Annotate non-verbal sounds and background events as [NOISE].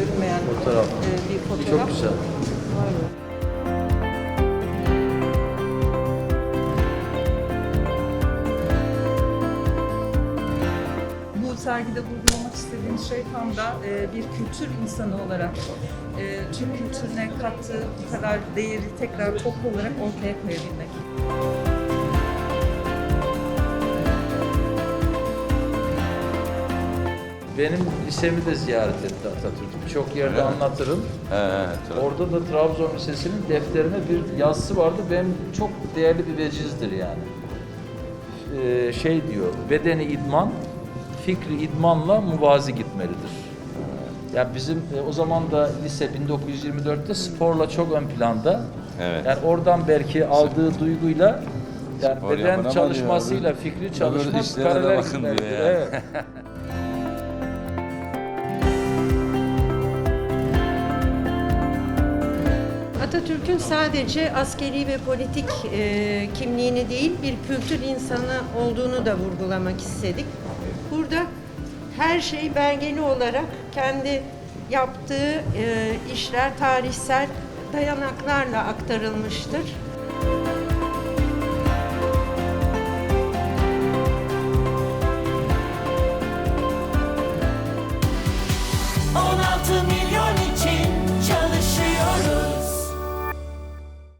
görünmeyen Fotoğraf. e, bir fotoğraf. Çok güzel. Var mı? Bu sergide vurgulamak istediğimiz şey tam da e, bir kültür insanı olarak e, Türk kültürüne kattığı bu kadar değeri tekrar toplu olarak ortaya koyabilmek. Benim lisemi de ziyaret etti Atatürk. Birçok yerde Öyle mi? anlatırım. He, he. Orada da Trabzon Lisesi'nin defterine bir yazısı vardı. Benim çok değerli bir vecizdir yani. Ee, şey diyor, bedeni idman, fikri idmanla muvazi gitmelidir. Ya bizim e, o zaman da lise 1924'te sporla çok ön planda. Evet. Yani oradan belki aldığı duyguyla yani Spor beden yapın ama çalışmasıyla diyor, fikri öbür çalışmak işlere de paralel bakın gitmelidir. diyor ya. Evet. [LAUGHS] Atatürk'ün sadece askeri ve politik e, kimliğini değil bir kültür insanı olduğunu da vurgulamak istedik. Burada her şey belgeli olarak kendi yaptığı e, işler tarihsel dayanaklarla aktarılmıştır. Altın